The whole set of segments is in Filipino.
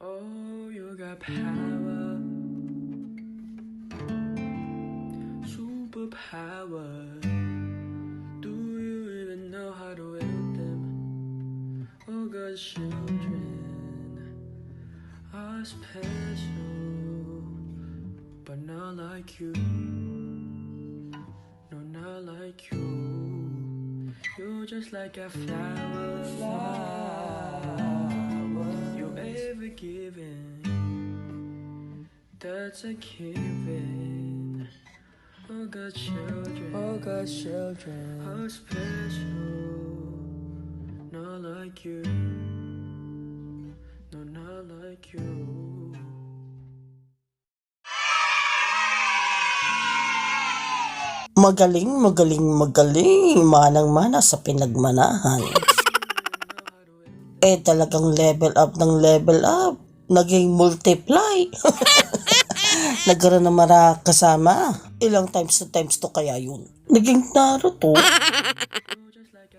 Oh, you got power. Superpower. Do you even know how to wield them? Oh, God's children are special, but not like you. No, not like you. You're just like a flower. flower. You ever given. That's a given. Oh, God's children. Oh, God's children. How special. Not like you. No, not like you. Magaling, magaling, magaling. Manang-mana sa pinagmanahan. Eh, talagang level up ng level up. Naging multiply. Nagkaroon na mara kasama. Ilang times na times to kaya yun? Naging Naruto.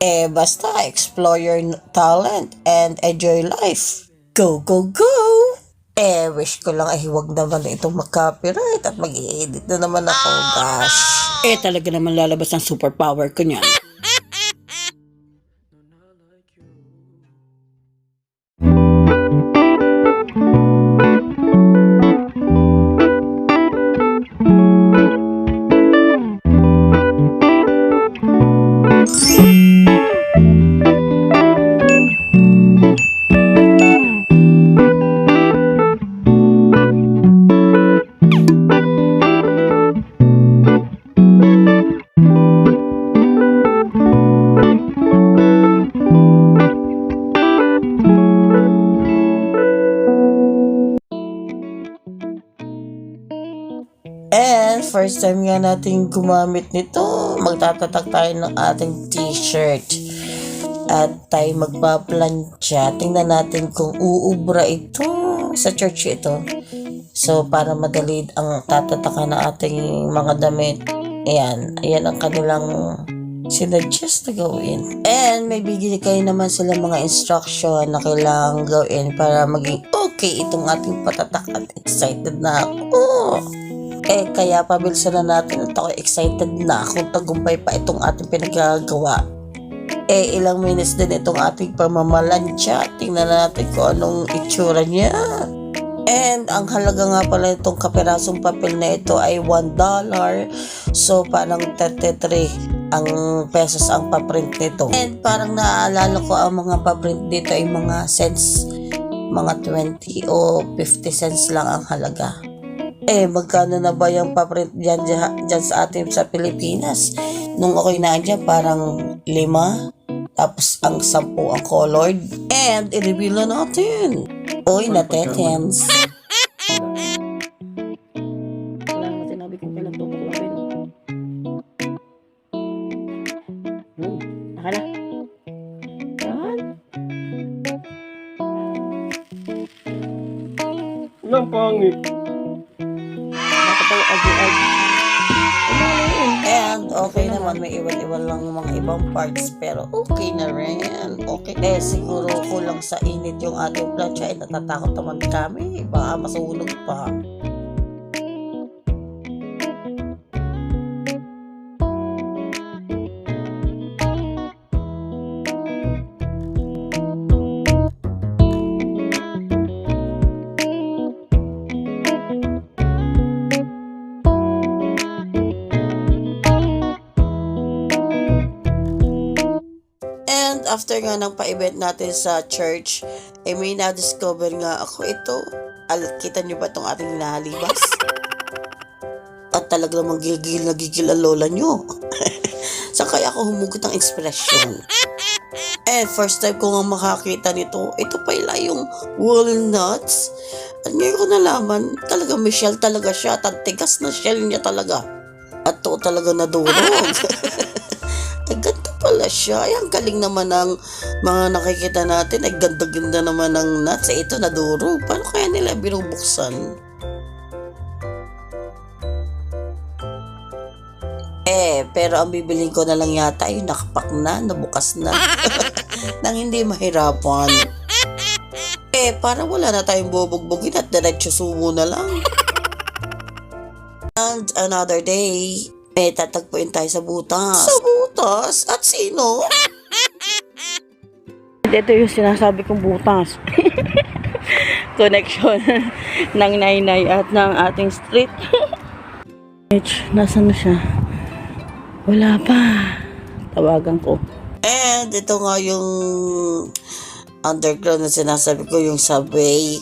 eh, basta explore your talent and enjoy life. Go, go, go! Eh, wish ko lang ay huwag naman na itong mag-copyright at mag-edit na naman ako, gosh. Eh, talaga naman lalabas ang superpower ko niyan. First time nga natin gumamit nito, magtatatak tayo ng ating t-shirt. At tayo magpaplansya. Tingnan natin kung uubra ito sa church ito. So, para madali ang tatatakan ng ating mga damit. Ayan. Ayan ang kanilang sinuggest na gawin. And may bigyan kayo naman sila mga instruction na kailangan gawin para maging okay itong ating patatak at excited na ako. Eh, kaya pabilisan na natin at ako excited na kung tagumpay pa itong ating pinagagawa. Eh, ilang minutes din itong ating pamamalansya. Tingnan natin kung anong itsura niya. And ang halaga nga pala itong kapirasong papel na ito ay $1. So, parang 33 ang pesos ang paprint nito. And parang naaalala ko ang mga paprint dito ay mga cents. Mga 20 o 50 cents lang ang halaga. Eh, magkano na ba yung paprint dyan, dyan, sa atin sa Pilipinas? Nung ako'y nandiyan, parang lima. Tapos ang sampu ang colored. And, i-reveal na natin. Uy, natetens. Wala naman akala. Yan. Ang pangit. And okay naman, may iwan-iwan lang mga ibang parts pero okay na rin. Okay. Eh, siguro kulang sa init yung ating plancha. Eh, natatakot naman kami. Baka masunog pa. After nga ng pa-event natin sa church, eh may na-discover nga ako ito. Al, kita niyo ba itong ating nahalibas? At talaga namang gigil na gigil ang lola niyo. Sa kaya ako humugot ng inspirasyon. And first time ko nga makakita nito, ito pala yung walnuts. At ngayon ko nalaman, talaga may shell talaga siya. Tagtigas na shell niya talaga. At to talaga nadurog. Pala siya. Ay, ang galing naman ng mga nakikita natin. Ay, ganda-ganda naman ng nuts. Eh, ito naduro. Paano kaya nila binubuksan? Eh, pero ang bibiling ko na lang yata ay nakapak na, nabukas na. nang hindi mahirapan. Eh, para wala na tayong bubugbugin at diretso sumo na lang. And another day, eh, tatagpuin tayo sa butas. Sa butas? At sino? Ito yung sinasabi kong butas. Connection ng nainay at ng ating street. Mitch, nasan na siya? Wala pa. Tawagan ko. And ito nga yung underground na sinasabi ko, yung subway.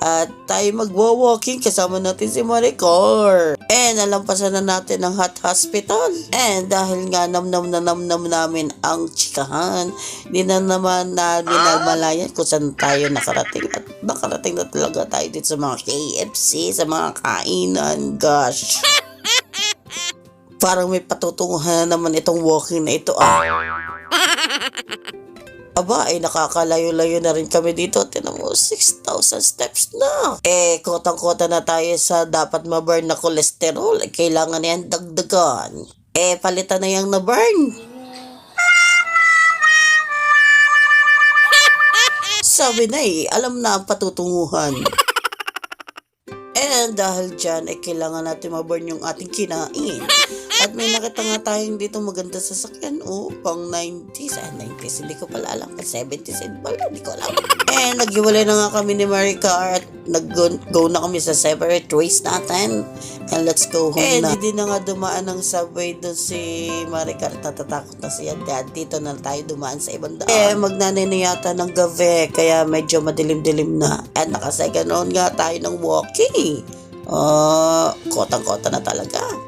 At tayo magwa-walking kasama natin si Maricar. And nalampasan na natin ang hot hospital. And dahil nga namnam na namnam namin ang chikahan, di na naman na dinamalayan kung saan tayo nakarating. At nakarating na talaga tayo dito sa mga KFC, sa mga kainan. Gosh. Parang may patutunguhan na naman itong walking na ito ah. Aba, ay nakakalayo-layo na rin kami dito. Tinan mo, 6,000 steps na. Eh, kotang-kota na tayo sa dapat ma-burn na kolesterol. Eh, kailangan na yan dagdagan. Eh, palitan na yung na-burn. Sabi na eh, alam na ang patutunguhan. And dahil dyan, eh, kailangan natin ma-burn yung ating kinain. At may nakita nga tayong dito maganda sa sakyan. Oh, pang 90s. Ah, 90s. Hindi ko pala alam. 70s. Hindi pala. Hindi ko alam. And naghiwalay na nga kami ni Maricar at nag-go na kami sa separate ways natin. And let's go home na. hindi na nga dumaan ng subway doon si Maricar. Tatatakot na siya. Dad, dito na tayo dumaan sa ibang daan. Eh, magnanay na yata ng gabi. Kaya medyo madilim-dilim na. At nakasecond round nga tayo ng walking. Ah, kotang-kota na talaga.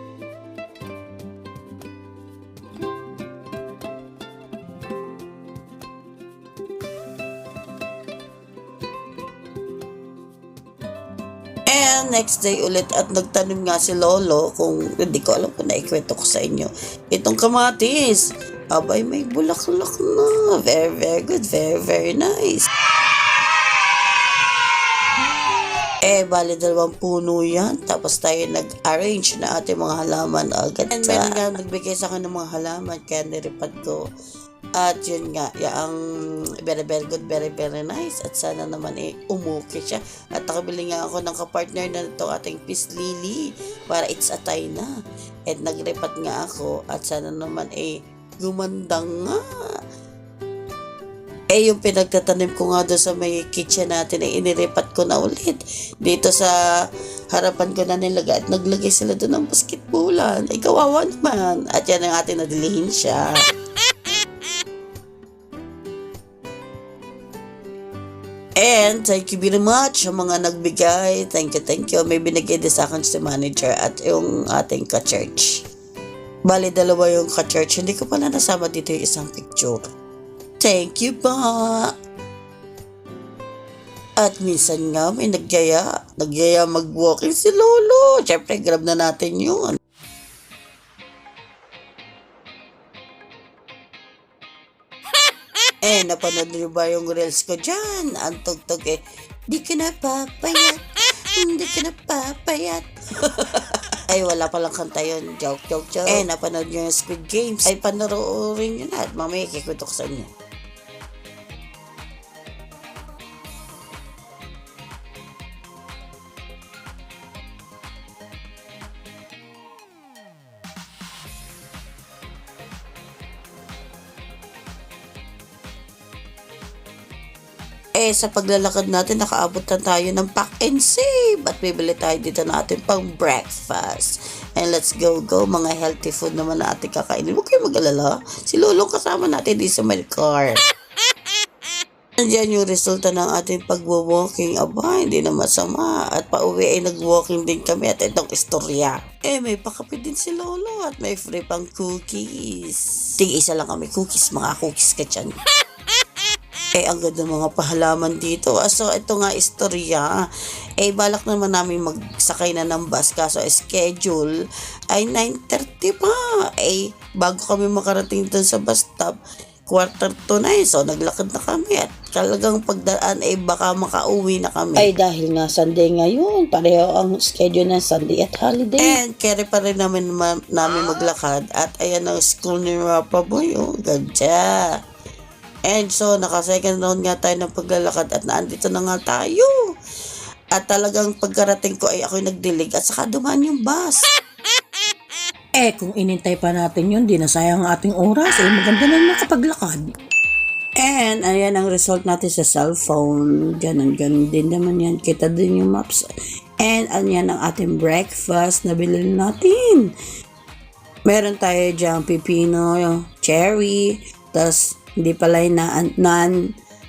And next day ulit at nagtanim nga si Lolo kung hindi ko alam kung naikwento ko sa inyo. Itong kamatis. Abay, may bulaklak na. Very, very good. Very, very nice. Eh, bali dalawang puno yan. Tapos tayo nag-arrange na ating mga halaman agad. And meron nga nagbigay sa akin ng mga halaman kaya niripad ko. At yun nga, yung very, very good, very, very nice. At sana naman eh, umuki siya. At nakabili nga ako ng kapartner na ito ating Peace Lily para it's a tie na. At nagripat nga ako at sana naman eh, gumanda nga. Eh, yung pinagtatanim ko nga doon sa may kitchen natin, eh, iniripat ko na ulit. Dito sa harapan ko na nilagay at naglagay sila doon ng basketballan. Ay, kawawa naman. At yan ang ating nadilihin siya. And thank you very much sa mga nagbigay. Thank you, thank you. May binigay din sa akin si manager at yung ating ka-church. Bali, dalawa yung ka-church. Hindi ko pala nasama dito yung isang picture. Thank you pa. At minsan nga may nagyaya. Nagyaya mag-walking si Lolo. Siyempre, grab na natin yun. Eh, napanood niyo ba yung reels ko dyan? Ang tugtog eh, di ka na papayat, hindi ka na papayat. Ay, wala palang kanta yun. Joke, joke, joke. Eh, napanood niyo yung Squid Games. Ay, panoorin niyo na at mamaya kikwento ko sa inyo. Sa paglalakad natin, nakaabot na tayo ng pack and save. At bibili tayo dito na ating pang breakfast. And let's go, go. Mga healthy food naman na ating kakainin. Huwag kayong mag-alala. Si Lolo kasama natin dito sa my car. Nandiyan yung resulta ng ating pagwo-walking. Aba, hindi na masama. At pauwi ay nag-walking din kami at itong istorya. Eh, may pakape din si Lolo at may free pang cookies. Tig isa lang kami cookies, mga cookies ka dyan. Eh, ang ganda ng mga pahalaman dito. Ah, So, ito nga istorya. Eh, balak naman namin magsakay na ng bus. Kaso, schedule ay 9.30 pa. Eh, bago kami makarating dun sa bus stop, quarter to 9. So, naglakad na kami. At talagang pagdaan, eh, baka makauwi na kami. Ay, dahil nga Sunday ngayon, pareho ang schedule ng Sunday at holiday. And carry pa rin namin, ma- namin maglakad. At ayan ang school ni Rapa Boy. Oh, ganda. And so, naka second round nga tayo ng paglalakad at naandito na nga tayo. At talagang pagkarating ko ay ako'y nagdilig at saka dumaan yung bus. Eh, kung inintay pa natin yun, di na sayang ang ating oras. Eh, maganda na nakapaglakad. And, ayan ang result natin sa cellphone. Ganon, ganon din naman yan. Kita din yung maps. And, ayan ang ating breakfast na bilhin natin. Meron tayo dyan pipino, cherry, tas hindi pala yung naan, nan,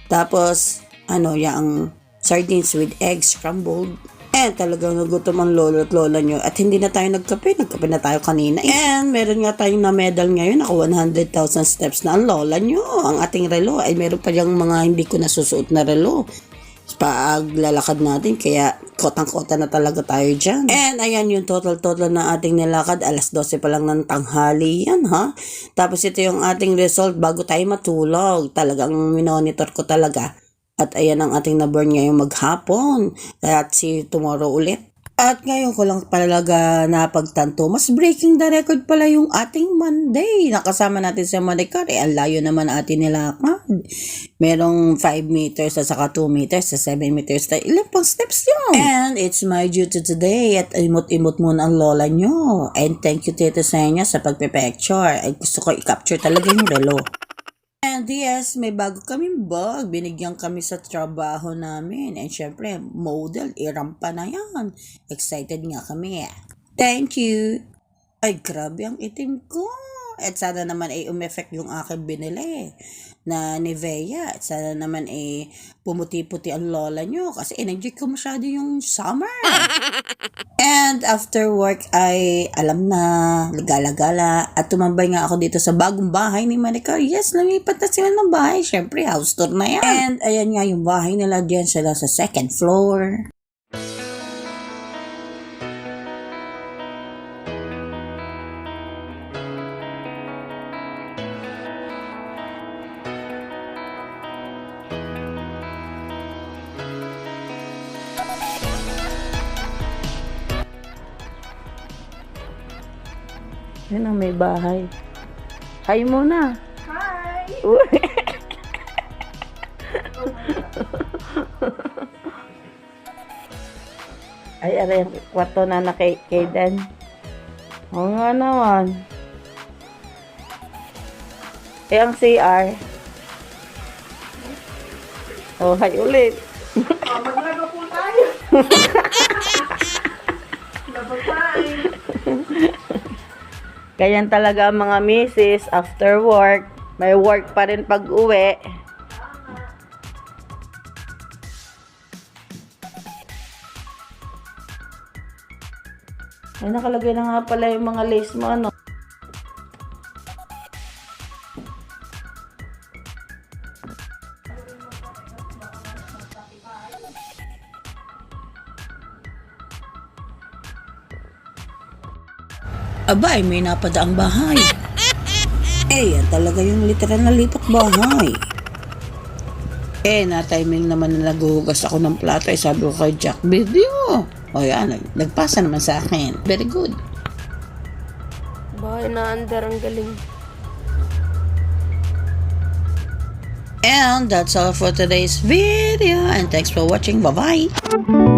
tapos ano, yung sardines with egg scrambled. And talagang nagutom ang lolo at lola nyo. At hindi na tayo nagkape. Nagkape na tayo kanina. And meron nga tayong na medal ngayon. Ako 100,000 steps na ang lola nyo. Ang ating relo ay meron pa diyang mga hindi ko nasusuot na relo paglalakad natin. Kaya kotang-kota na talaga tayo dyan. And ayan yung total-total na ating nilakad. Alas 12 pa lang ng tanghali yan ha. Tapos ito yung ating result bago tayo matulog. Talagang minonitor ko talaga. At ayan ang ating na-burn ngayong maghapon. At see you tomorrow ulit. At ngayon ko lang talaga napagtanto, mas breaking the record pala yung ating Monday. Nakasama natin sa Manicar, eh, ang layo naman atin nilakad. Merong 5 meters at saka 2 meters sa 7 meters na ilan pang steps yun. And it's my duty today at imot-imot muna ang lola nyo. And thank you Tito Senya sa pagpe-picture. Ay gusto ko i-capture talaga yung relo. And yes, may bago kaming bag. Binigyan kami sa trabaho namin. And syempre, model, irampa na yan. Excited nga kami. Thank you. Ay, grabe ang itim ko. At sana naman ay umeffect yung aking binili na Nivea. At sana naman ay pumuti-puti ang lola nyo kasi in-enjoy ko masyado yung summer. And after work ay alam na, gala-gala. At tumambay nga ako dito sa bagong bahay ni Maricar. Yes, lumipat na sila ng bahay. Siyempre, house tour na yan. And ayan nga yung bahay nila diyan sila sa second floor. Yan ang may bahay. Hi muna. Hi! Ay, aray ang kwarto na na kay, kay Dan. Oo nga naman. Eh, ang CR. Oh, hi ulit. Ganyan talaga ang mga misis after work. May work pa rin pag uwi. Ay, nakalagay na nga pala yung mga lace mo, ano? Abay, may napadaang bahay. Eh, yan talaga yung literal na lipat bahay. Eh, na-timing naman na naghuhugas ako ng plato. Eh, sabi ko kay Jack, video. O yan, nag- nagpasa naman sa akin. Very good. Bahay na under ang galing. And that's all for today's video. And thanks for watching. Bye-bye.